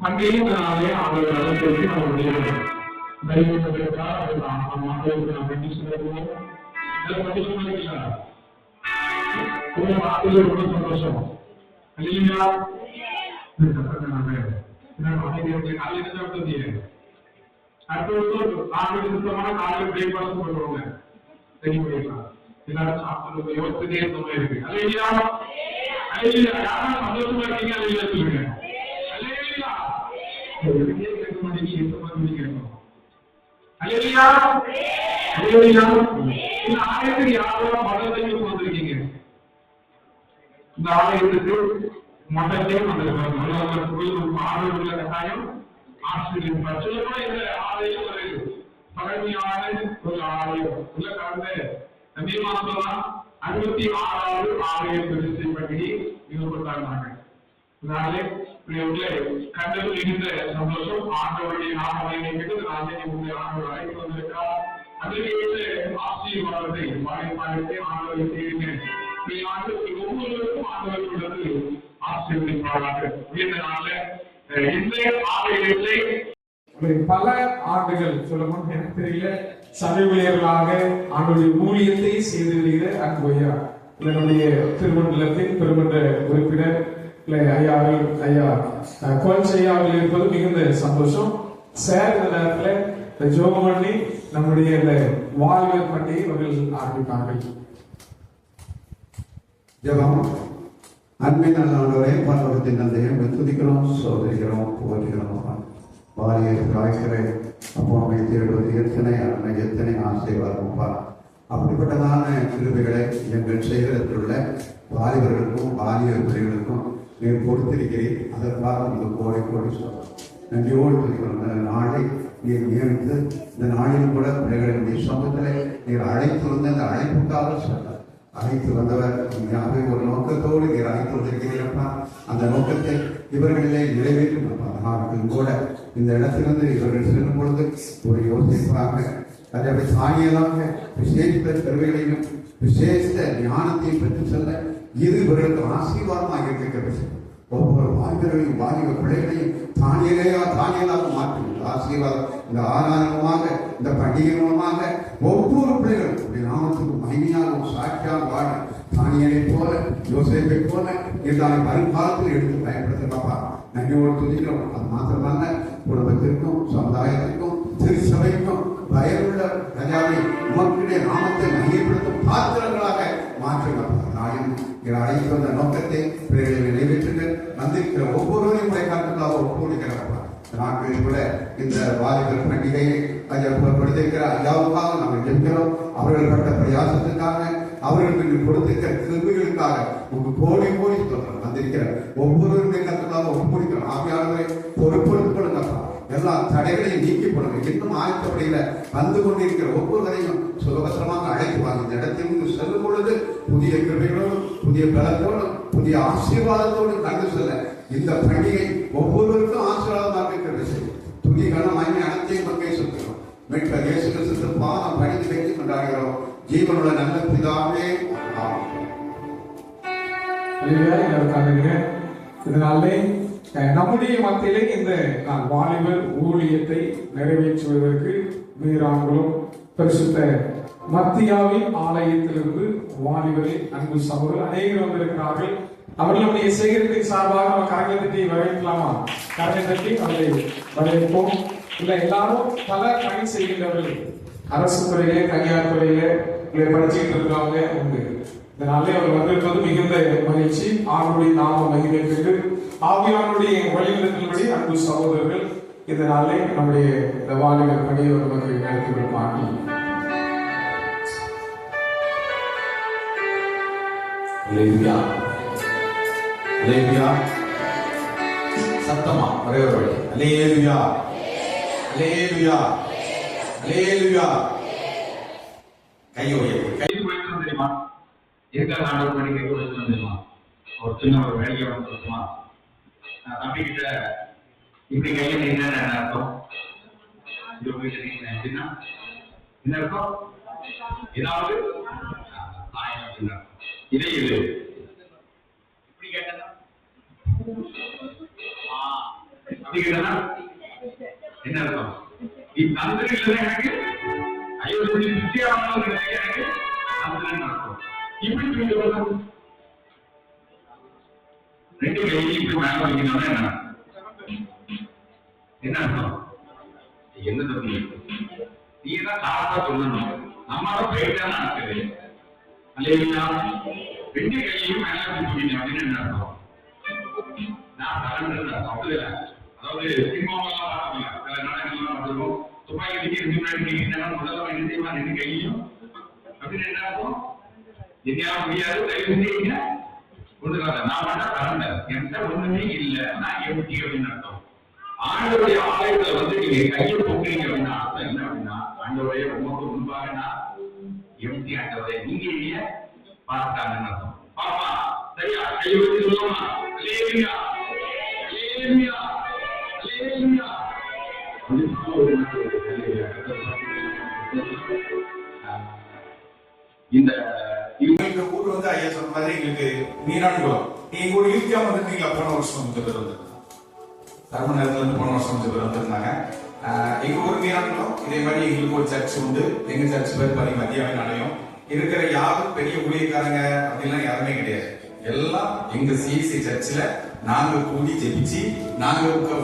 செய்வதற்கு அனைத்து வாயுக பங்கேற்கிறாலே அவர்கள் அளவிற்கு நம்முடைய தைரியத்திற்காக நாம் மக்களுக்கு நாம் வேண்டி சொல்லுவோம் இதில் பற்றி சொல்லுங்களா ஒரு வார்த்தையில் ரொம்ப சந்தோஷம் இல்லையா அடுத்த நாலு சுத்தமான காலையில் பிரேக்ஃபாஸ்ட் பண்ணுவாங்க ரெடி பண்ணிடலாம் எல்லாரும் சாப்பிட்டு யோசிச்சுட்டே இருந்த மாதிரி இருக்கு அல்லையா அல்லையா யாரும் சந்தோஷமா இருக்கீங்க ஆலயத்துக்கு யாரெல்லாம் மதத்தையும் வந்திருக்கீங்க? இந்த ஆலயத்துக்கு மதத்தையும் வந்திருக்காங்க ஆரோக்கிய கட்டாயம் ஆசிரியர். சொல்லப்போனா இந்த ஆலயம் ஒரு பழமையான ஒரு ஆலயம். உள்ள கடந்த மே மாசம் அறுபத்தி ஆறாவது ஆலய பிரதிஷ்டை பற்றி ஈடுபட்டாங்க அதனாலே உங்களை கண்டது மிகுந்த சந்தோஷம். ஆண்டவருடைய நாம நினைக்கிறது ராஜனை உங்களை ஆண்டவர் அழைத்து வந்திருக்கிறார். அதிலேயே ஆசீர்வாதத்தை நீ ஆண்டவருக்கு ஒவ்வொருவருக்கும் இதனால இந்த ஆலயத்தை பல ஆண்டுகள் சொல்லணும் எனக்கு தெரியல. சபை ஊழியர்களாக ஆண்டுடைய ஊழியத்தை செய்து வருகிற அன்பையா என்னுடைய திருமண்டலத்தின் பெருமன்ற உறுப்பினர் இல்லை ஐயாவில் ஐயா கோல்ஸ் ஐயாவில் இருப்பது மிகுந்த சந்தோஷம். சார் இந்த நேரத்தில் இந்த ஜோகம் பண்ணி நம்முடைய இந்த வாழ்வியல் பண்டிகை அவர்கள் ஆரம்பிப்பார்கள். ஜபம் அன்பின் நல்லவரே பரலோகத்தின் தந்தையை உம்மை துதிக்கிறோம் சோதரிக்கிறோம் பாரியை காய்க்கிறேன் அப்போ அப்பாவை தேடுவது எத்தனை அருமை எத்தனை ஆசீர்வாதம் அப்பா அப்படிப்பட்டதான கிருபிகளை எங்கள் செய்கிறதுள்ள வாலிபர்களுக்கும் வாலிப பிரிவுகளுக்கும் நீங்கள் கொடுத்திருக்கிறேன். அதற்காக உங்களுக்கு கோடி கோடி சொல்றோம் நன்றியோடு துதிக்கிறோம் இந்த நாளை நீர் நியமித்து இந்த நாளில் கூட பிள்ளைகளுடைய சமூகத்தில் நீர் அழைத்து வந்த அந்த அழைப்புக்காக சொன்னார். அழைத்து வந்தவர் உண்மையாகவே ஒரு நோக்கத்தோடு நீர் அழைத்து வந்திருக்கிறீர்களப்பா அந்த நோக்கத்தை இவர்களிலே நிறைவேற்றும் அப்பா. நாட்கள் கூட இந்த இடத்திலிருந்து இவர்கள் செல்லும் பொழுது ஒரு யோசிப்பாக அதை தானியலாக விசேஷித்த பெருமைகளையும் விசேஷ ஞானத்தையும் பெற்று செல்ல இது இவர்களுக்கு ஆசீர்வாதமாக இருக்கிறது ஒவ்வொரு வாய்ப்புகளையும் வாலிப பிள்ளைகளையும் தானியலையா தானியலாக மாற்றும் இந்த ஆசீர்வாதம் இந்த ஆராதனமாக இந்த பண்டிகை மூலமாக ஒவ்வொரு பிள்ளைகளும் உடைய நாமத்துக்கு மகிமையாக சாட்சியாக வாழ தானியலை போல யோசேப்பை போல இருந்தாலும் வருங்காலத்தில் எடுத்து பயன்படுத்த பாப்பா நன்றியோடு துதிக்கிறோம். அது மாத்திரமல்ல குடும்பத்திற்கும் சமுதாயத்திற்கும் திருச்சபைக்கும் பயனுள்ள ராஜாவை உமக்குடைய நாமத்தை மையப்படுத்தும் பாத்திரங்களாக மாற்றுகிறார் என அழைத்து வந்த நோக்கத்தை பிள்ளைகளை நிறைவேற்றுங்க வந்திருக்கிற ஒவ்வொருவரையும் உடைய கருத்துக்களாக ஒப்புக்கொடுக்கிறார் நாட்களில் கூட இந்த வாலிபர் பண்டிகையை ஐயா புறப்படுத்திருக்கிற ஐயாவுக்காக நாங்கள் ஜெபிக்கிறோம். அவர்கள் பட்ட பிரயாசத்துக்காக அவர்களுக்கு கொடுத்திருக்கிற கிருமிகளுக்காக உங்க கோடி கோடி சொல்றோம் வந்திருக்கிற ஒவ்வொருவருடைய கருத்துக்களாக ஒப்புக்கொடுக்கிறோம். ஆவியானவரை பொறுப்படுத்திக் எல்லா தடைகளையும் நீக்கி போடுங்க இன்னும் ஆயத்தப்படையில வந்து கொண்டிருக்கிற ஒவ்வொருவரையும் சுகபத்திரமாக அழைத்து வாங்க இந்த இடத்திலிருந்து செல்லும் பொழுது புதிய கிருமைகளோடும் புதிய பலத்தோடும் புதிய ஆசீர்வாதத்தோடும் கடந்து செல்ல இந்த பண்டிகை ஒவ்வொருவருக்கும் ஆசீர்வாதமாக இருக்கிறது துணி கணம் வாங்கி அனைத்தையும் பங்கை சொல்கிறோம் மீட்பர் இயேசு கிறிஸ்து பாதம் படித்து வைத்து கொண்டாடுகிறோம். ஜீவனுள்ள நல்ல பிதாவே ஆமென். இதனாலே நம்முடைய மத்தியிலே இந்த வாலிபர் ஊழியத்தை நிறைவேற்றுவதற்கு வீராங்களும் பரிசுத்த மத்தியாவின் ஆலயத்திலிருந்து வாலிபரில் அன்பு சகோதரர் அநேகர் வந்திருக்கிறார்கள். அவர்களுடைய சேகரிப்பின் சார்பாக நம்ம கரங்களை தட்டி வரவேற்கலாமா? கரங்களை தட்டி அவர்களை வரவேற்போம். இல்ல எல்லாரும் பல பணி செய்கின்றவர்கள். அரசு துறையிலே தனியார் துறையிலே படிச்சுட்டு இருக்கிறவங்க உண்டு. இதனாலே அவர் வந்திருப்பது மிகுந்த மகிழ்ச்சி. ஆண்டுடைய நாம மகிமை பெற்று ஆவியானுடைய வழிநடத்தின்படி அன்பு சகோதரர்கள் இதனாலே நம்முடைய இந்த வாலிபர் பணியை நமக்கு நடத்தி கொடுப்பாங்க சத்தமா ஒரே ஒரு வழி. அலேலுயா. அலேலுயா. அலேலுயா. கையை உயர்வு கை போயிட்டு தெரியுமா இருக்க ஆண்டவர் பண்ணி கூட போயிட்டு வந்துடலாம். ஒரு சின்ன ஒரு வேலையை வந்து கொடுக்கலாம். நான் தம்பி கிட்ட இப்படி கையை என்னென்ன என்ன அர்த்தம்? இது எப்படின்னா என்ன அர்த்தம்? ஏதாவது இதே இது இப்படி அப்படி என்ன அர்த்தம்? நீ தந்திரி எனக்கு ஐயோ நீ திருப்தியாகணும் எனக்கு அர்த்தம். இப்படி ரெண்டு இப்படி மேல வைக்கணும்னா என்ன என்ன அர்த்தம் என்ன நீ தான் சொல்லணும் நம்மளால போயிட்டா நடக்குது ரெண்டு கையையும் மேல அப்படின்னு என்ன அர்த்தம் நான் சரண்டர் அதாவது சினிமாவெல்லாம் பார்க்கல சில நாடகங்கள்லாம் பார்த்துருக்கோம் துப்பாக்கி முன்னாடி முதல்ல என்ன செய்வா ரெண்டு கையையும் அப்படின்னு என்ன அர்த்தம்? என்னால முடியாது தயவு செஞ்சீங்க ஒண்ணுக்காத நான் வேணா சரண்டர் என்கிட்ட ஒண்ணுமே இல்லை. நான் எப்படி அப்படின்னு அர்த்தம். ஆண்டவருடைய ஆலயத்துல வந்து நீங்க கையை போக்குறீங்க அப்படின்னா அர்த்தம் என்ன அப்படின்னா ஆண்டவரே உமக்கு முன்பாகனா எப்படி எம்டி ஆண்டவரே நீங்க இல்லையே பார்த்தாங்கன்னு அர்த்தம். பாப்பா சரியா? கையை வச்சு சொல்லுமா அல்லேலூயா. அல்லேலூயா. அல்லேலூயா. இந்த இவங்க எங்க ஊர் வந்து ஐயா சொன்ன மாதிரி எங்களுக்கு நீராண்டுக்குளம் நீங்க கூட யூக்கியா வந்துருந்தீங்களா போன வருஷம் கொஞ்சம் பேர் வந்து. தர்ம நேரத்துல இருந்து போன வருஷம் கொஞ்சம் பேர் வந்திருந்தாங்க. எங்க ஊர் நீராண்டுக்குளம் இதே மாதிரி எங்களுக்கு ஒரு சர்ச் உண்டு. எங்க சர்ச் பேர் பண்ணி மதியாவே நடையும் இருக்கிற யாரும் பெரிய ஊழியக்காரங்க அப்படிலாம் யாருமே கிடையாது. எல்லாம் எங்க சிஎஸ்சி சர்ச்சில் நாங்க கூடி ஜெபிச்சு நாங்க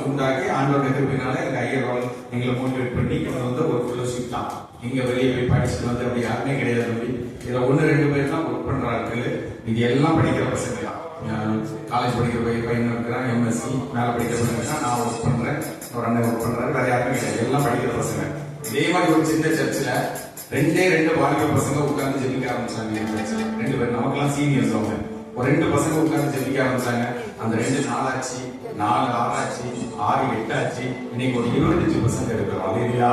உண்டாக்கி ஆண்டோட எதிர்ப்பினால எங்க ஐயர் எங்களை மோட்டிவேட் பண்ணி கொண்டு வந்த ஒரு ஃபெலோஷிப் இங்க வெளியே போய் படிச்சுட்டு வந்து அப்படி யாருமே கிடையாது தம்பி. இதுல ஒண்ணு ரெண்டு பேர் தான் ஒர்க் பண்ணுற ஆட்கள். இது எல்லாம் படிக்கிற பசங்க தான் காலேஜ் படிக்கிற போய் பையன் இருக்கிறான் எம்எஸ்சி மேல படிக்கிற பசங்க நான் ஒர்க் பண்றேன். ஒரு அண்ணன் ஒர்க் பண்றாரு வேற யாருமே கிடையாது. எல்லாம் படிக்கிற பசங்க. இதே மாதிரி ஒரு சின்ன சர்ச்சில் ரெண்டே ரெண்டு வாழ்க்கை பசங்க உட்காந்து ஜெபிக்க ஆரம்பிச்சாங்க ரெண்டு பேர் நமக்கெல்லாம் சீனியர்ஸ் அவங்க. ஒரு ரெண்டு பசங்க உட்காந்து ஜெபிக்க ஆரம்பிச்சாங்க. அந்த ரெண்டு நாளாச்சு நாலு ஆறாச்சு ஆறு எட்டாச்சு இன்னைக்கு ஒரு இருபத்தஞ்சு பசங்க இருக்கிறோம். அலையா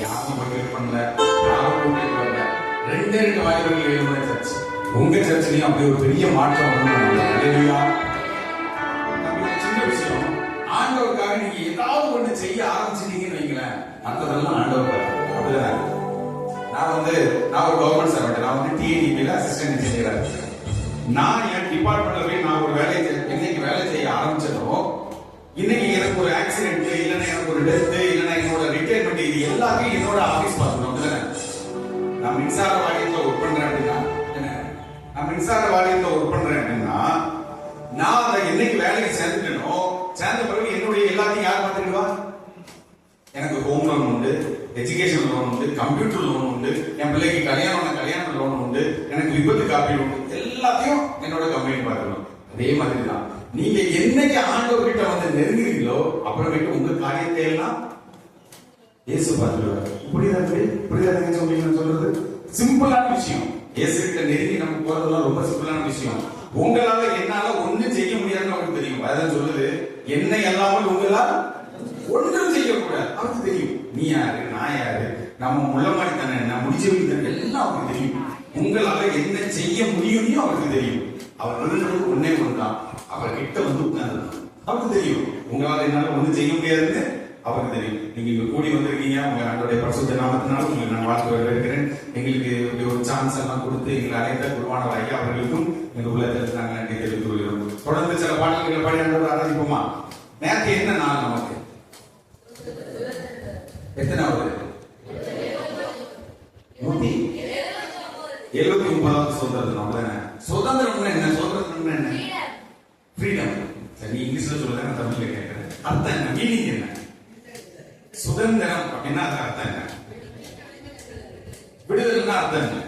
யாரும் மொழிபெயர்ப்பு பண்ணல யாரும் கூட்டிட்டு பண்ணல. ரெண்டே ரெண்டு வாய்ப்புகள் எழுதின சர்ச் உங்க சர்ச்சிலையும் அப்படி ஒரு பெரிய மாற்றம் வரணும் சின்ன விஷயம். ஆண்டவருக்காக நீங்க ஏதாவது ஒண்ணு செய்ய ஆரம்பிச்சிட்டீங்கன்னு வைங்களேன் அடுத்ததெல்லாம் ஆண்டவர் அப்படிதானே? நான் வந்து நான் ஒரு கவர்மெண்ட் சர்வெண்ட் நான் வந்து டிஏடிபியில் அசிஸ்டன்ட் இன்ஜினியரா இருக்கேன். நான் என் டிபார்ட்மெண்ட்ல போய் நான் ஒரு வேலை செய்- என்னைக்கு வேலை செய்ய ஆரம்பிச்சதோ இன்னைக்கு எனக்கு ஒரு ஆக்சிடென்ட் இல்லைன்னா எனக்கு ஒரு டெத்து இல்லைன்னா என்னோட ரிட்டையர்மெண்ட் இது எல்லாமே என்னோட ஆஃபீஸ் பார்க்கணும் அப்படிதானே? நான் மின்சார வாரியத்தில் ஒர்க் பண்றேன் அப்படின்னா என்ன? நான் மின்சார வாரியத்தில் ஒர்க் பண்றேன் அப்படின்னா நான் அதை என்னைக்கு வேலைக்கு சேர்ந்துட்டேனோ சேர்ந்த பிறகு என்னுடைய எல்லாத்தையும் யார் பார்த்துக்கிடுவா? எனக்கு ஹோம் லோன் உண்டு எஜுகேஷன் லோன் உண்டு கம்ப்யூட்டர் லோன் உண்டு என் பிள்ளைக்கு கல்யாணம் கல்யாண லோன் உண்டு எனக்கு விபத்து காப்பீடு உண்டு எல்லாத்தையும் என்னோட கம்பெனி பார்க்கணும் அதே மாதிரி தான் நீங்க என்னைக்கு ஆண்டவர்கிட்ட வந்து நெருங்குறீங்களோ அப்புறமேட்டு உங்க காரியத்தை எல்லாம் இயேசு பார்த்துருவார் புரியுதா இருக்கு இப்படிதான் சொல்றது? சிம்பிளான விஷயம். இயேசு கிட்ட நெருங்கி நம்ம போறதெல்லாம் ரொம்ப சிம்பிளான விஷயம். உங்களால என்னால ஒண்ணும் செய்ய முடியாதுன்னு அவருக்கு தெரியும். அதான் சொல்லுது என்னை அல்லாமல் உங்களால் ஒன்றும் செய்யக்கூடாது. அவருக்கு தெரியும். நீ யாரு? நான் யாரு? நம்ம முள்ளமாடி தானே என்ன? முடிச்சவங்க தானே எல்லாம் அவருக்கு தெரியும். உங்களால என்ன செய்ய முடியும்னு அவருக்கு தெரியும். அவர் விரும்புறது ஒன்னே ஒன்றுதான் அவர் கிட்ட வந்து உட்கார்ந்து அவருக்கு தெரியும். உங்களால் என்னால ஒண்ணும் செய்ய முடியாதுன்னு அவருக்கு தெரியும். நீங்க இங்க கூடி வந்திருக்கீங்க. உங்க அன்றைய பரிசுத்த நாமத்தினால உங்களுக்கு நான் வாழ்த்து வரவேற்கிறேன். எங்களுக்கு இப்படி ஒரு சான்ஸ் எல்லாம் கொடுத்து எங்களை அழைத்த குருவான ஐயா அவர்களுக்கும் எங்க உள்ளத்தில் நாங்கள் நன்றி தெரிவித்துக் கொள்கிறோம். தொடர்ந்து சில பாடல்களை பாடி ஆண்டவரை ஆராதிப்போமா? நேற்று என்ன நாள் நமக்கு? எத்தனாவது? நூத்தி? எழுபத்தி ஒன்பதாவது சுதந்திர தினம் அப்படிதானே சுதந்திரம்னா என்ன சுதந்திரம்னா என்ன ஃப்ரீடம் சரி நீ இங்கிலீஷ்ல சொல்லுங்க நான் தமிழ்ல கேட்கறேன். அர்த்தம் என்ன? மீனிங் என்ன? சுதந்திரம் அப்படின்னா அது அர்த்தம் என்ன? விடுதலைன்னா அர்த்தம் என்ன?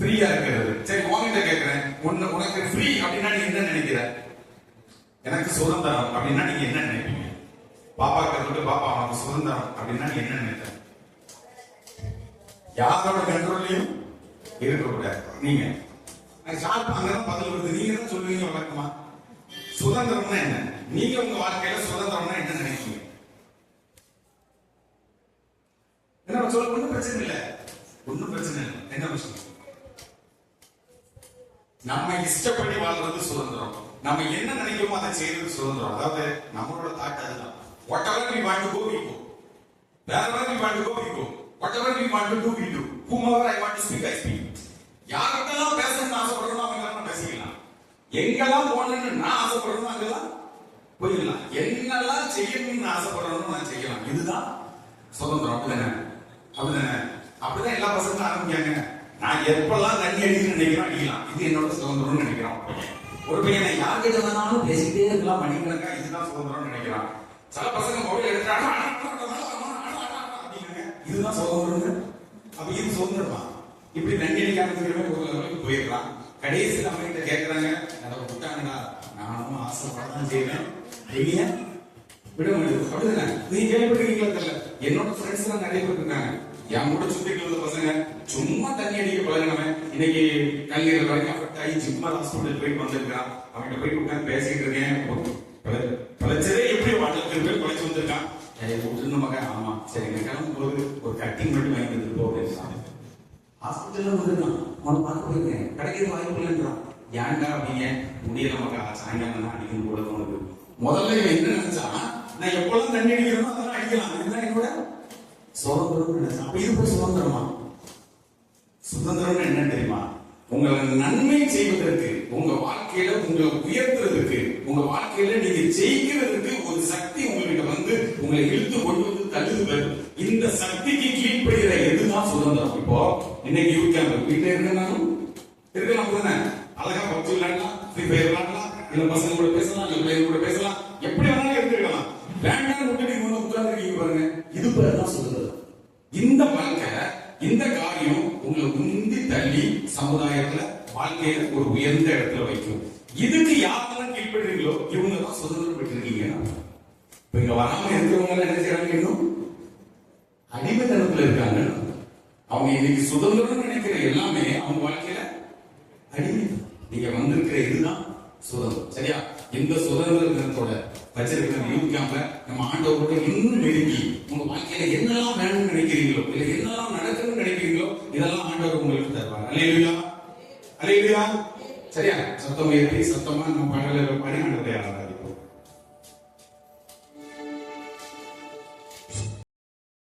ஃப்ரீயா இருக்கிறது. சரி உங்ககிட்ட கேட்கிறேன். உன்ன உனக்கு ஃப்ரீ அப்படின்னா நீ என்ன நினைக்கிற? எனக்கு சுதந்திரம் அப்படின்னா நீங்க என்ன நினைப்பீங்க? பாப்பா கருத்து பாப்பா உனக்கு சுதந்திரம் அப்படின்னா நீ என்ன நினைக்கிற? யாரோட கண்ட்ரோல்லையும் இருக்கக்கூடாது. நீங்க. ஷார்ப் அங்கதான் பதில் வருது நீங்க தான் சொல்லுவீங்க வழக்கமா? சுதந்திரம்னா என்ன? நீங்க உங்க வாழ்க்கையில சுதந்திரம்னா என்ன நினைக்கிறீங்க? என்ன சொல்ல ஒண்ணும் பிரச்சனை இல்ல. ஒண்ணும் பிரச்சனை இல்லை. என்ன விஷயம்? நம்ம இஷ்டப்படி வாழ்றது சுதந்திரம். நம்ம என்ன நினைக்கிறோமோ அதை செய்யறது சுதந்திரம். அதாவது நம்மளோட தாட் அதுதான். Whatever we want to go we go wherever we want to go we go whatever we want to do we do whom ever i want to speak i speak யார்கிட்டலாம் பேசணும்னு ஆசைப்படுறோமோ அவங்க எல்லாம் பேசிக்கலாம் எங்கெல்லாம் போகணும்னு நான் ஆசைப்படுறோமோ அங்கெல்லாம் போயிடலாம் என்னெல்லாம் செய்யணும்னு ஆசைப்படுறோமோ நான் செய்யலாம் இதுதான் சுதந்திரம் அப்படிதானே அப்படிதானே அப்படிதான் எல்லா பசங்களும் ஆரம்பிக்காங்க நான் எப்பெல்லாம் தண்ணி அடிக்கணும்னு நினைக்கிறோம் அடிக்கலாம் இது என்னோட சுதந்திரம்னு நினைக்கிறோம் ஒரு பையனை யார்கிட்ட வேணாலும் பேசிக்கிட்டே இருக்கலாம் மணிக்கணக்கா இதுதான் சுதந்திரம்னு நினைக்கிறான் சில பசங்க மொபைல் எடுக்கிறாங்க இதுதான் சுதந்திரம் அப்ப இது சுதந்திரமா இப்படி தண்ணி அடிக்க ஆரம்பிக்கிறவங்க ஒரு லெவலுக்கு போயிடலாம். கடைசியில் அவங்க கிட்ட கேட்கறாங்க அதை விட்டாங்கடா நானும் ஆசைப்படதான் செய்வேன். நீங்க விட முடியாது அப்படிதானே? நீங்க கேள்விப்பட்டிருக்கீங்களா தெரியல? என்னோட ஃப்ரெண்ட்ஸ் எல்லாம் நிறைய பேர் இருக்காங்க. என் கூட சுத்திட்டு வந்த பசங்க சும்மா தண்ணி அடிக்க பழகினவன் இன்னைக்கு கல்லீரல் வரைக்கும் அஃபெக்ட் ஆகி ஜிம்மா ஹாஸ்பிட்டல் போயிட்டு வந்திருக்கான். அவன்கிட்ட போய் உட்காந்து பேசிட்டு இருக்கேன். பல- எப்படி வாழ்க்கை பேர் பழைச்சு வந்திருக்கான்? ஏய், விட்டுருந்த மகன் ஆமா சரி எனக்கு கிளம்பும் போது ஒரு கட்டிங் மட்டும் வாங்கி வந்துட்டு போ ஹாஸ்பிட்டல்ல வந்திருக்கான் அவனை பார்க்க போயிருக்கேன். கிடைக்கிறது வாய்ப்பு இல்லைன்றான் ஏன்டா அப்படிங்க முடியல மக்கா சாயங்காலம் தான் அடிக்கணும் போல உனக்கு. முதல்ல இவன் என்ன நினைச்சான் நான் எப்பொழுதும் தண்ணி அடிக்கிறோமோ அதெல்லாம் அடிக்கலாம். இதுதான் என்னோட? சுதந்திரம் நினைச்சான் அப்ப இது போய் சுதந்திரமா? சுதந்திரம் என்ன தெரியுமா? உங்களை நன்மை செய்வதற்கு உங்க வாழ்க்கையில உங்களை உயர்த்துறதுக்கு உங்க வாழ்க்கையில நீங்க ஜெயிக்கிறதுக்கு ஒரு சக்தி உங்ககிட்ட வந்து உங்களை இழுத்து கொண்டு வந்து தள்ளுது இந்த சக்திக்கு கீழ்ப்படுகிற எதுதான் சுதந்திரம்? இப்போ இன்னைக்கு யூத் கேம்ப் வீட்டுல இருக்கனாலும் இருக்கலாம் தானே. அழகா பப்ஜி விளையாடலாம் ஃப்ரீ ஃபயர் விளையாடலாம் இல்ல பசங்க கூட பேசலாம் இல்ல பிள்ளைங்க கூட பேசலாம். எப்படி வேணாலும் இருந்துக்கலாம் வேண்டாம் விட்டுட்டு இங்க வந்து உட்கார்ந்து பாருங்க. இது பேர் தான் சொல்லுறது இந்த வாழ்க்கை இந்த காரியம் உங்களை உந்தி தள்ளி சமுதாயத்துல வாழ்க்கையில ஒரு உயர்ந்த இடத்துல வைக்கும் இதுக்கு யாரெல்லாம் கீழ்படுறீங்களோ இவங்க தான் சுதந்திரம் பெற்றிருக்கீங்க இப்ப இங்க வராம இருக்கிறவங்க எல்லாம் என்ன செய்யறாங்க இன்னும் அடிமைத்தனத்துல இருக்காங்க அவங்க இன்னைக்கு சுதந்திரம் நினைக்கிற எல்லாமே அவங்க வாழ்க்கையில அடிமை நீங்க வந்திருக்கிற இதுதான் சுதந்திரம் சரியா? இந்த சுதந்திர தினத்தோட வச்சிருக்கிற நம்ம ஆண்டவரோட இன்னும் நெருங்கி உங்க வாழ்க்கையில என்னெல்லாம் வேணும்னு நினைக்கிறீங்களோ இல்ல என்னெல்லாம் நடக்கணும்னு நினைக்கிறீங்களோ இதெல்லாம் ஆண்டவர் உங்களுக்கு தருவார். அலையிலுயா அலையிலுயா சரியா? சத்தம் ஏற்றி சத்தமா நம்ம பாடல பாடி ஆண்டவரை